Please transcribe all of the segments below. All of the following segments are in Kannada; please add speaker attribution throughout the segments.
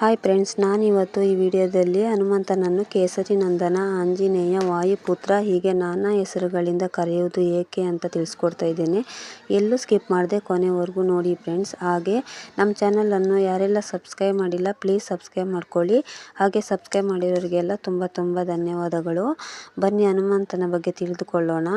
Speaker 1: ಹಾಯ್ ಫ್ರೆಂಡ್ಸ್ ನಾನಿವತ್ತು ಈ ವಿಡಿಯೋದಲ್ಲಿ ಹನುಮಂತನನ್ನು ಕೇಸರಿ ನಂದನ, ಆಂಜನೇಯ, ವಾಯುಪುತ್ರ ಹೀಗೆ ನಾನಾ ಹೆಸರುಗಳಿಂದ ಕರೆಯುವುದು ಏಕೆ ಅಂತ ತಿಳಿಸ್ಕೊಡ್ತಾ ಇದ್ದೇನೆ. ಎಲ್ಲೂ ಸ್ಕಿಪ್ ಮಾಡದೆ ಕೊನೆವರೆಗೂ ನೋಡಿ ಫ್ರೆಂಡ್ಸ್ ಹಾಗೆ ನಮ್ಮ ಚಾನಲನ್ನು ಯಾರೆಲ್ಲ ಸಬ್ಸ್ಕ್ರೈಬ್ ಮಾಡಿಲ್ಲ ಪ್ಲೀಸ್ ಸಬ್ಸ್ಕ್ರೈಬ್ ಮಾಡ್ಕೊಳ್ಳಿ. ಹಾಗೆ ಸಬ್ಸ್ಕ್ರೈಬ್ ಮಾಡಿರೋರಿಗೆಲ್ಲ ತುಂಬ ತುಂಬ ಧನ್ಯವಾದಗಳು. ಬನ್ನಿ ಹನುಮಂತನ ಬಗ್ಗೆ ತಿಳಿದುಕೊಳ್ಳೋಣ.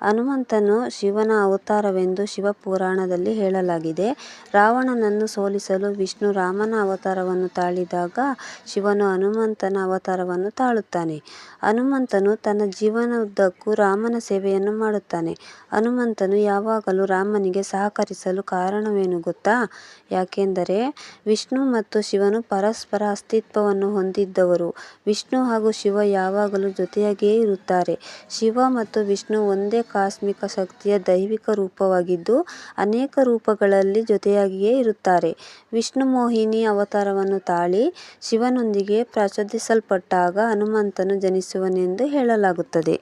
Speaker 1: ಹನುಮಂತನು ಶಿವನ ಅವತಾರವೆಂದು ಶಿವಪುರಾಣದಲ್ಲಿ ಹೇಳಲಾಗಿದೆ. ರಾವಣನನ್ನು ಸೋಲಿಸಲು ವಿಷ್ಣು ರಾಮನ ಅವತಾರವನ್ನು ತಾಳಿದಾಗ ಶಿವನು ಹನುಮಂತನ ಅವತಾರವನ್ನು ತಾಳುತ್ತಾನೆ. ಹನುಮಂತನು ತನ್ನ ಜೀವನದುದ್ದಕ್ಕೂ ರಾಮನ ಸೇವೆಯನ್ನು ಮಾಡುತ್ತಾನೆ. ಹನುಮಂತನು ಯಾವಾಗಲೂ ರಾಮನಿಗೆ ಸಹಕರಿಸಲು ಕಾರಣವೇನು ಗೊತ್ತಾ? ಯಾಕೆಂದರೆ ವಿಷ್ಣು ಮತ್ತು ಶಿವನು ಪರಸ್ಪರ ಅಸ್ತಿತ್ವವನ್ನು ಹೊಂದಿದ್ದವರು. ವಿಷ್ಣು ಹಾಗೂ ಶಿವ ಯಾವಾಗಲೂ ಜೊತೆಯಾಗಿಯೇ ಇರುತ್ತಾರೆ. ಶಿವ ಮತ್ತು ವಿಷ್ಣು ಒಂದೇ ಕಾಸ್ಮಿಕ ಶಕ್ತಿಯ ದೈವಿಕ ರೂಪವಾಗಿದ್ದು ಅನೇಕ ರೂಪಗಳಲ್ಲಿ ಜೊತೆಯಾಗಿಯೇ ಇರುತ್ತಾರೆ. ವಿಷ್ಣು ಮೋಹಿನಿ ಅವತಾರವನ್ನು ತಾಳಿ ಶಿವನೊಂದಿಗೆ ಪ್ರಚೋದಿಸಲ್ಪಟ್ಟಾಗ ಹನುಮಂತನು ಜನಿಸುವನೆಂದು ಹೇಳಲಾಗುತ್ತದೆ.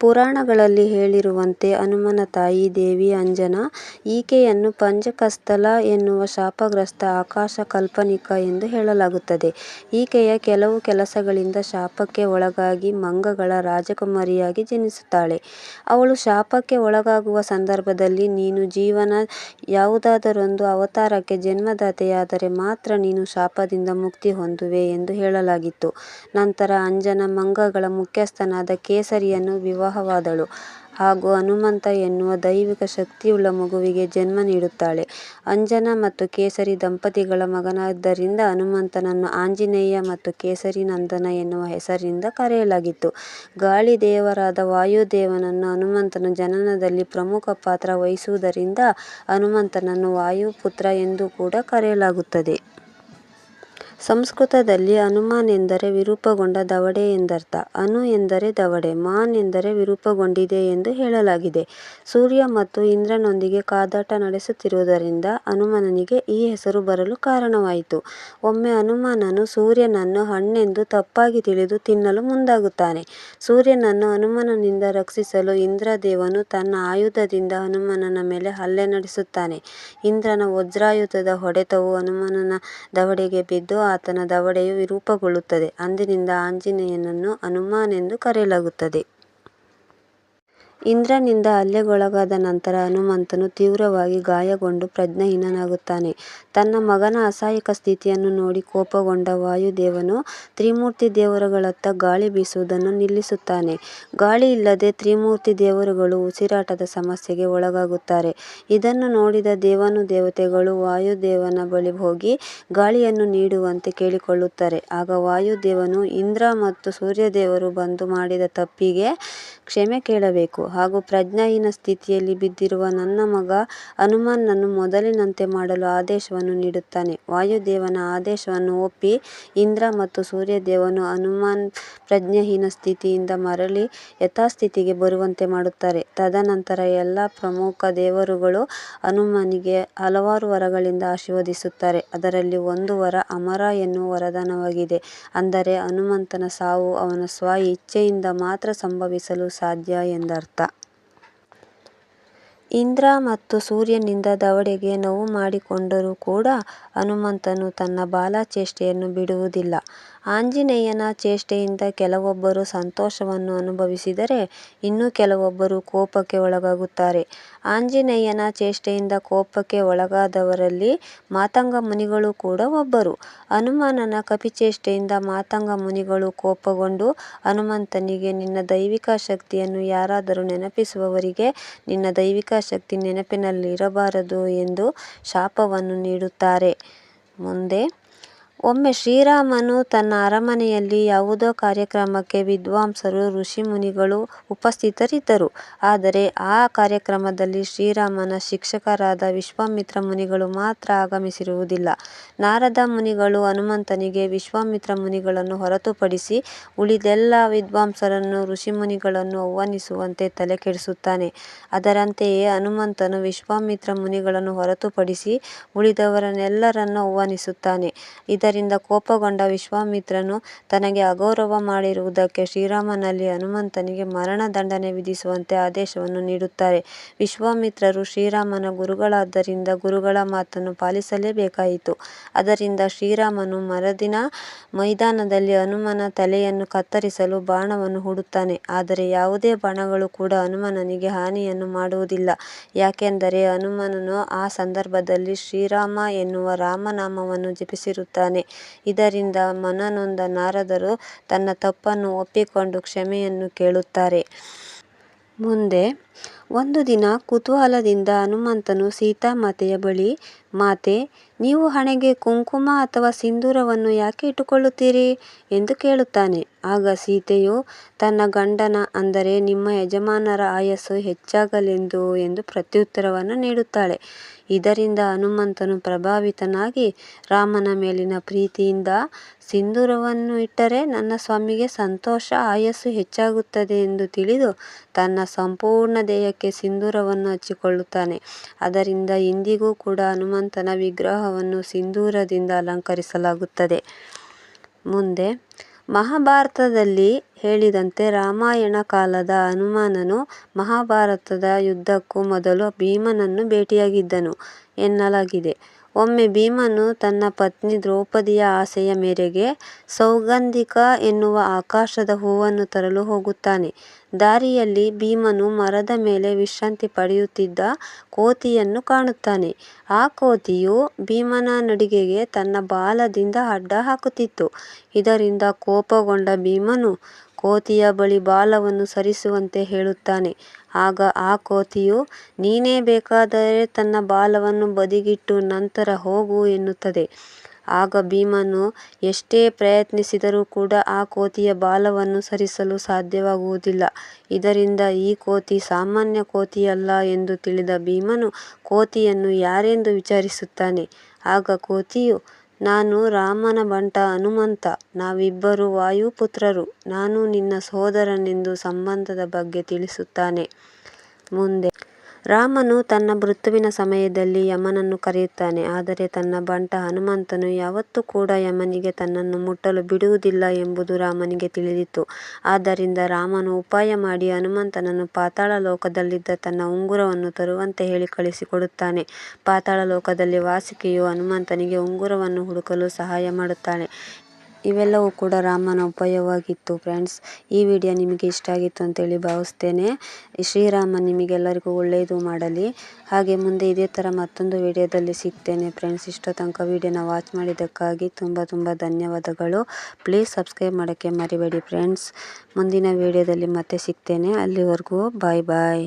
Speaker 1: ಪುರಾಣಗಳಲ್ಲಿ ಹೇಳಿರುವಂತೆ ಹನುಮನ ತಾಯಿ ದೇವಿ ಅಂಜನಾ, ಈಕೆಯನ್ನು ಪಂಚಕಸ್ಥಲ ಎನ್ನುವ ಶಾಪಗ್ರಸ್ತ ಆಕಾಶ ಕಲ್ಪನಿಕ ಎಂದು ಹೇಳಲಾಗುತ್ತದೆ. ಈಕೆಯ ಕೆಲವು ಕೆಲಸಗಳಿಂದ ಶಾಪಕ್ಕೆ ಒಳಗಾಗಿ ಮಂಗಗಳ ರಾಜಕುಮಾರಿಯಾಗಿ ಜನಿಸುತ್ತಾಳೆ. ಅವಳು ಶಾಪಕ್ಕೆ ಒಳಗಾಗುವ ಸಂದರ್ಭದಲ್ಲಿ, ನೀನು ಜೀವನ ಯಾವುದಾದರೊಂದು ಅವತಾರಕ್ಕೆ ಜನ್ಮದಾತೆಯಾದರೆ ಮಾತ್ರ ನೀನು ಶಾಪದಿಂದ ಮುಕ್ತಿ ಹೊಂದುವೆ ಎಂದು ಹೇಳಲಾಗಿತ್ತು. ನಂತರ ಅಂಜನ ಮಂಗಗಳ ಮುಖ್ಯಸ್ಥನಾದ ಕೇಸರಿಯನ್ನು ವಿವಾಹವಾದಳು ಹಾಗೂ ಹನುಮಂತ ಎನ್ನುವ ದೈವಿಕ ಶಕ್ತಿಯುಳ್ಳ ಮಗುವಿಗೆ ಜನ್ಮ ನೀಡುತ್ತಾಳೆ. ಅಂಜನಾ ಮತ್ತು ಕೇಸರಿ ದಂಪತಿಗಳ ಮಗನಾದ್ದರಿಂದ ಹನುಮಂತನನ್ನು ಆಂಜನೇಯ ಮತ್ತು ಕೇಸರಿ ನಂದನ ಎನ್ನುವ ಹೆಸರಿನಿಂದ ಕರೆಯಲಾಗಿತ್ತು. ಗಾಳಿ ದೇವರಾದ ವಾಯುದೇವನನ್ನು ಹನುಮಂತನ ಜನನದಲ್ಲಿ ಪ್ರಮುಖ ಪಾತ್ರ ವಹಿಸುವುದರಿಂದ ಹನುಮಂತನನ್ನು ವಾಯುಪುತ್ರ ಎಂದು ಕೂಡ ಕರೆಯಲಾಗುತ್ತದೆ. ಸಂಸ್ಕೃತದಲ್ಲಿ ಹನುಮಾನ್ ಎಂದರೆ ವಿರೂಪಗೊಂಡ ದವಡೆ ಎಂದರ್ಥ. ಅನು ಎಂದರೆ ದವಡೆ, ಮಾನ್ ಎಂದರೆ ವಿರೂಪಗೊಂಡಿದೆ ಎಂದು ಹೇಳಲಾಗಿದೆ. ಸೂರ್ಯ ಮತ್ತು ಇಂದ್ರನೊಂದಿಗೆ ಕಾದಾಟ ನಡೆಸುತ್ತಿರುವುದರಿಂದ ಹನುಮನಿಗೆ ಈ ಹೆಸರು ಬರಲು ಕಾರಣವಾಯಿತು. ಒಮ್ಮೆ ಹನುಮಾನನು ಸೂರ್ಯನನ್ನು ಹಣ್ಣೆಂದು ತಪ್ಪಾಗಿ ತಿಳಿದು ತಿನ್ನಲು ಮುಂದಾಗುತ್ತಾನೆ. ಸೂರ್ಯನನ್ನು ಹನುಮನಿಂದ ರಕ್ಷಿಸಲು ಇಂದ್ರದೇವನು ತನ್ನ ಆಯುಧದಿಂದ ಹನುಮನ ಮೇಲೆ ಹಲ್ಲೆ ನಡೆಸುತ್ತಾನೆ. ಇಂದ್ರನ ವಜ್ರಾಯುಧದ ಹೊಡೆತವು ಹನುಮನ ದವಡೆಗೆ ಬಿದ್ದು ಆತನ ದವಡೆಯು ವಿರೂಪಗೊಳ್ಳುತ್ತದೆ. ಅಂದಿನಿಂದ ಆಂಜನೇಯನನ್ನು ಹನುಮಾನ್ ಎಂದು ಕರೆಯಲಾಗುತ್ತದೆ. ಇಂದ್ರನಿಂದ ಹಲ್ಲೆಗೊಳಗಾದ ನಂತರ ಹನುಮಂತನು ತೀವ್ರವಾಗಿ ಗಾಯಗೊಂಡು ಪ್ರಜ್ಞಾಹೀನನಾಗುತ್ತಾನೆ. ತನ್ನ ಮಗನ ಅಸಹಾಯಕ ಸ್ಥಿತಿಯನ್ನು ನೋಡಿ ಕೋಪಗೊಂಡ ವಾಯುದೇವನು ತ್ರಿಮೂರ್ತಿ ದೇವರುಗಳತ್ತ ಗಾಳಿ ಬೀಸುವುದನ್ನು ನಿಲ್ಲಿಸುತ್ತಾನೆ. ಗಾಳಿ ಇಲ್ಲದೆ ತ್ರಿಮೂರ್ತಿ ದೇವರುಗಳು ಉಸಿರಾಟದ ಸಮಸ್ಯೆಗೆ ಒಳಗಾಗುತ್ತಾರೆ. ಇದನ್ನು ನೋಡಿದ ದೇವಾನುದೇವತೆಗಳು ವಾಯುದೇವನ ಬಳಿ ಹೋಗಿ ಗಾಳಿಯನ್ನು ನೀಡುವಂತೆ ಕೇಳಿಕೊಳ್ಳುತ್ತಾರೆ. ಆಗ ವಾಯುದೇವನು ಇಂದ್ರ ಮತ್ತು ಸೂರ್ಯದೇವರು ಬಂದು ಮಾಡಿದ ತಪ್ಪಿಗೆ ಕ್ಷಮೆ ಕೇಳಬೇಕು. ಹಾಗೂ ಪ್ರಜ್ಞಾಹೀನ ಸ್ಥಿತಿಯಲ್ಲಿ ಬಿದ್ದಿರುವ ನನ್ನ ಮಗ ಹನುಮಾನ್ನನ್ನು ಮೊದಲಿನಂತೆ ಮಾಡಲು ಆದೇಶವನ್ನು ನೀಡುತ್ತಾನೆ. ವಾಯುದೇವನ ಆದೇಶವನ್ನು ಒಪ್ಪಿ ಇಂದ್ರ ಮತ್ತು ಸೂರ್ಯದೇವನು ಹನುಮಾನ್ ಪ್ರಜ್ಞಾಹೀನ ಸ್ಥಿತಿಯಿಂದ ಮರಳಿ ಯಥಾಸ್ಥಿತಿಗೆ ಬರುವಂತೆ ಮಾಡುತ್ತಾರೆ. ತದನಂತರ ಎಲ್ಲ ಪ್ರಮುಖ ದೇವರುಗಳು ಹನುಮನಿಗೆ ಹಲವಾರು ವರಗಳಿಂದ ಆಶೀರ್ವದಿಸುತ್ತಾರೆ. ಅದರಲ್ಲಿ ಒಂದು ವರ ಅಮರ ಎನ್ನುವ ವರದಾನವಾಗಿದೆ. ಅಂದರೆ ಹನುಮಂತನ ಸಾವು ಅವನ ಸ್ವ ಇಚ್ಛೆಯಿಂದ ಮಾತ್ರ ಸಂಭವಿಸಲು ಸಾಧ್ಯ ಎಂದರ್ಥ. ಇಂದ್ರ ಮತ್ತು ಸೂರ್ಯನಿಂದ ದವಡೆಗೆ ನೋವು ಮಾಡಿಕೊಂಡರೂ ಕೂಡ ಹನುಮಂತನು ತನ್ನ ಬಾಲಚೇಷ್ಟೆಯನ್ನು ಬಿಡುವುದಿಲ್ಲ. ಆಂಜನೇಯನ ಚೇಷ್ಟೆಯಿಂದ ಕೆಲವೊಬ್ಬರು ಸಂತೋಷವನ್ನು ಅನುಭವಿಸಿದರೆ ಇನ್ನು ಕೆಲವೊಬ್ಬರು ಕೋಪಕ್ಕೆ ಒಳಗಾಗುತ್ತಾರೆ. ಆಂಜನೇಯನ ಚೇಷ್ಟೆಯಿಂದ ಕೋಪಕ್ಕೆ ಒಳಗಾದವರಲ್ಲಿ ಮಾತಂಗ ಮುನಿಗಳು ಕೂಡ ಒಬ್ಬರು. ಹನುಮಾನನ ಕಪಿಚೇಷ್ಟೆಯಿಂದ ಮಾತಂಗ ಮುನಿಗಳು ಕೋಪಗೊಂಡು ಹನುಮಂತನಿಗೆ, ನಿನ್ನ ದೈವಿಕ ಶಕ್ತಿಯನ್ನು ಯಾರಾದರೂ ನೆನಪಿಸುವವರಿಗೆ ನಿನ್ನ ದೈವಿಕ ಶಕ್ತಿ ನೆನಪಿನಲ್ಲಿರಬಾರದು ಎಂದು ಶಾಪವನ್ನು ನೀಡುತ್ತಾರೆ. ಮುಂದೆ ಒಮ್ಮೆ ಶ್ರೀರಾಮನು ತನ್ನ ಅರಮನೆಯಲ್ಲಿ ಯಾವುದೋ ಕಾರ್ಯಕ್ರಮಕ್ಕೆ ವಿದ್ವಾಂಸರು ಋಷಿಮುನಿಗಳು ಉಪಸ್ಥಿತರಿದ್ದರು. ಆದರೆ ಆ ಕಾರ್ಯಕ್ರಮದಲ್ಲಿ ಶ್ರೀರಾಮನ ಶಿಕ್ಷಕರಾದ ವಿಶ್ವಾಮಿತ್ರ ಮುನಿಗಳು ಮಾತ್ರ ಆಗಮಿಸಿರುವುದಿಲ್ಲ. ನಾರದ ಮುನಿಗಳು ಹನುಮಂತನಿಗೆ ವಿಶ್ವಾಮಿತ್ರ ಮುನಿಗಳನ್ನು ಹೊರತುಪಡಿಸಿ ಉಳಿದೆಲ್ಲ ವಿದ್ವಾಂಸರನ್ನು ಋಷಿಮುನಿಗಳನ್ನು ಆಹ್ವಾನಿಸುವಂತೆ ತಲೆಕೆಡಿಸುತ್ತಾನೆ ಅದರಂತೆಯೇ ಹನುಮಂತನು ವಿಶ್ವಾಮಿತ್ರ ಮುನಿಗಳನ್ನು ಹೊರತುಪಡಿಸಿ ಉಳಿದವರನ್ನೆಲ್ಲರನ್ನು ಆಹ್ವಾನಿಸುತ್ತಾನೆ. ಕೋಪಗೊಂಡ ವಿಶ್ವಾಮಿತ್ರನು ತನಗೆ ಅಗೌರವ ಮಾಡಿರುವುದಕ್ಕೆ ಶ್ರೀರಾಮನಲ್ಲಿ ಹನುಮಂತನಿಗೆ ಮರಣ ದಂಡನೆ ವಿಧಿಸುವಂತೆ ಆದೇಶವನ್ನು ನೀಡುತ್ತಾರೆ. ವಿಶ್ವಾಮಿತ್ರರು ಶ್ರೀರಾಮನ ಗುರುಗಳಾದ್ದರಿಂದ ಗುರುಗಳ ಮಾತನ್ನು ಪಾಲಿಸಲೇಬೇಕಾಯಿತು. ಅದರಿಂದ ಶ್ರೀರಾಮನು ಮರದಿನ ಮೈದಾನದಲ್ಲಿ ಹನುಮನ ತಲೆಯನ್ನು ಕತ್ತರಿಸಲು ಬಾಣವನ್ನು ಹೂಡುತ್ತಾನೆ. ಆದರೆ ಯಾವುದೇ ಬಾಣಗಳು ಕೂಡ ಹನುಮನಿಗೆ ಹಾನಿಯನ್ನು ಮಾಡುವುದಿಲ್ಲ. ಯಾಕೆಂದರೆ ಹನುಮನನು ಆ ಸಂದರ್ಭದಲ್ಲಿ ಶ್ರೀರಾಮ ಎನ್ನುವ ರಾಮನಾಮವನ್ನು ಜಪಿಸಿರುತ್ತಾನೆ. ಇದರಿಂದ ಮನನೊಂದ ನಾರದರು ತನ್ನ ತಪ್ಪನ್ನು ಒಪ್ಪಿಕೊಂಡು ಕ್ಷಮೆಯನ್ನು ಕೇಳುತ್ತಾರೆ. ಮುಂದೆ ಒಂದು ದಿನ ಕುತೂಹಲದಿಂದ ಹನುಮಂತನು ಸೀತಾಮಾತೆಯ ಬಳಿ ಮಾತೆ, ನೀವು ಹಣೆಗೆ ಕುಂಕುಮ ಅಥವಾ ಸಿಂಧೂರವನ್ನು ಯಾಕೆ ಇಟ್ಟುಕೊಳ್ಳುತ್ತೀರಿ ಎಂದು ಕೇಳುತ್ತಾನೆ. ಆಗ ಸೀತೆಯು, ತನ್ನ ಗಂಡನ ಅಂದರೆ ನಿಮ್ಮ ಯಜಮಾನರ ಆಯಸ್ಸು ಹೆಚ್ಚಾಗಲೆಂದು ಎಂದು ಪ್ರತ್ಯುತ್ತರವನ್ನು ನೀಡುತ್ತಾಳೆ. ಇದರಿಂದ ಹನುಮಂತನು ಪ್ರಭಾವಿತನಾಗಿ ರಾಮನ ಮೇಲಿನ ಪ್ರೀತಿಯಿಂದ ಸಿಂಧೂರವನ್ನು ಇಟ್ಟರೆ ನನ್ನ ಸ್ವಾಮಿಗೆ ಸಂತೋಷ, ಆಯಸ್ಸು ಹೆಚ್ಚಾಗುತ್ತದೆ ಎಂದು ತಿಳಿದು ತನ್ನ ಸಂಪೂರ್ಣ ದೇಹಕ್ಕೆ ಸಿಂಧೂರವನ್ನು ಹಚ್ಚಿಕೊಳ್ಳುತ್ತಾನೆ. ಅದರಿಂದ ಇಂದಿಗೂ ಕೂಡ ಹನುಮಂತನ ವಿಗ್ರಹವನ್ನು ಸಿಂಧೂರದಿಂದ ಅಲಂಕರಿಸಲಾಗುತ್ತದೆ. ಮುಂದೆ ಮಹಾಭಾರತದಲ್ಲಿ ಹೇಳಿದಂತೆ ರಾಮಾಯಣ ಕಾಲದ ಹನುಮಾನನು ಮಹಾಭಾರತದ ಯುದ್ಧಕ್ಕೂ ಮೊದಲು ಭೀಮನನ್ನು ಭೇಟಿಯಾಗಿದ್ದನು ಎನ್ನಲಾಗಿದೆ. ಒಮ್ಮೆ ಭೀಮನು ತನ್ನ ಪತ್ನಿ ದ್ರೌಪದಿಯ ಆಸೆಯ ಮೇರೆಗೆ ಸೌಗಂಧಿಕ ಎನ್ನುವ ಆಕಾಶದ ಹೂವನ್ನು ತರಲು ಹೋಗುತ್ತಾನೆ. ದಾರಿಯಲ್ಲಿ ಭೀಮನು ಮರದ ಮೇಲೆ ವಿಶ್ರಾಂತಿ ಪಡೆಯುತ್ತಿದ್ದ ಕೋತಿಯನ್ನು ಕಾಣುತ್ತಾನೆ. ಆ ಕೋತಿಯು ಭೀಮನ ನಡಿಗೆಗೆ ತನ್ನ ಬಾಲದಿಂದ ಅಡ್ಡ ಹಾಕುತ್ತಿತ್ತು. ಇದರಿಂದ ಕೋಪಗೊಂಡ ಭೀಮನು ಕೋತಿಯ ಬಳಿ ಬಾಲವನ್ನು ಸರಿಸುವಂತೆ ಹೇಳುತ್ತಾನೆ. ಆಗ ಆ ಕೋತಿಯು, ನೀನೇ ಬೇಕಾದರೆ ತನ್ನ ಬಾಲವನ್ನು ಬದಿಗಿಟ್ಟು ನಂತರ ಹೋಗು ಎನ್ನುತ್ತದೆ. ಆಗ ಭೀಮನು, ಎಷ್ಟೇ ಪ್ರಯತ್ನಿಸಿದರೂ ಕೂಡ ಆ ಕೋತಿಯ ಬಾಲವನ್ನು ಸರಿಸಲು ಸಾಧ್ಯವಾಗುವುದಿಲ್ಲ. ಇದರಿಂದ ಈ ಕೋತಿ ಸಾಮಾನ್ಯ ಕೋತಿಯಲ್ಲ ಎಂದು ತಿಳಿದ ಭೀಮನು ಕೋತಿಯನ್ನು ಯಾರೆಂದು ವಿಚಾರಿಸುತ್ತಾನೆ. ಆಗ ಕೋತಿಯು ನಾನು ರಾಮನ ಬಂಟ ಹನುಮಂತ. ನಾವಿಬ್ಬರು ವಾಯುಪುತ್ರರು. ನಾನು ನಿನ್ನ ಸೋದರನೆಂದು ಸಂಬಂಧದ ಬಗ್ಗೆ ತಿಳಿಸುತ್ತಾನೆ. ಮುಂದೆ ರಾಮನು ತನ್ನ ಮೃತ್ಯುವಿನ ಸಮಯದಲ್ಲಿ ಯಮನನ್ನು ಕರೆಯುತ್ತಾನೆ. ಆದರೆ ತನ್ನ ಬಂಟ ಹನುಮಂತನು ಯಾವತ್ತೂ ಕೂಡ ಯಮನಿಗೆ ತನ್ನನ್ನು ಮುಟ್ಟಲು ಬಿಡುವುದಿಲ್ಲ ಎಂಬುದು ರಾಮನಿಗೆ ತಿಳಿದಿತ್ತು. ಆದ್ದರಿಂದ ರಾಮನು ಉಪಾಯ ಮಾಡಿ ಹನುಮಂತನನ್ನು ಪಾತಾಳ ಲೋಕದಲ್ಲಿದ್ದ ತನ್ನ ಉಂಗುರವನ್ನು ತರುವಂತೆ ಹೇಳಿ ಕಳಿಸಿಕೊಡುತ್ತಾನೆ ಪಾತಾಳ ಲೋಕದಲ್ಲಿ ವಾಸುಕಿಯು ಹನುಮಂತನಿಗೆ ಉಂಗುರವನ್ನು ಹುಡುಕಲು ಸಹಾಯ ಮಾಡುತ್ತಾಳೆ. ಇವೆಲ್ಲವೂ ಕೂಡ ರಾಮನ ಉಪಾಯವಾಗಿತ್ತು ಫ್ರೆಂಡ್ಸ್. ಈ ವಿಡಿಯೋ ನಿಮಗೆ ಇಷ್ಟ ಆಗಿತ್ತು ಅಂತೇಳಿ ಭಾವಿಸ್ತೇನೆ. ಶ್ರೀರಾಮ ನಿಮಗೆಲ್ಲರಿಗೂ ಒಳ್ಳೆಯದು ಮಾಡಲಿ. ಹಾಗೆ ಮುಂದೆ ಇದೇ ಥರ ಮತ್ತೊಂದು ವಿಡಿಯೋದಲ್ಲಿ ಸಿಗ್ತೇನೆ ಫ್ರೆಂಡ್ಸ್. ಇಷ್ಟೋ ತನಕ ವಿಡಿಯೋನ ವಾಚ್ ಮಾಡಿದ್ದಕ್ಕಾಗಿ ತುಂಬ ತುಂಬ ಧನ್ಯವಾದಗಳು. ಪ್ಲೀಸ್ ಸಬ್ಸ್ಕ್ರೈಬ್ ಮಾಡೋಕ್ಕೆ ಮರಿಬೇಡಿ ಫ್ರೆಂಡ್ಸ್. ಮುಂದಿನ ವಿಡಿಯೋದಲ್ಲಿ ಮತ್ತೆ ಸಿಗ್ತೇನೆ. ಅಲ್ಲಿವರೆಗೂ ಬಾಯ್ ಬಾಯ್.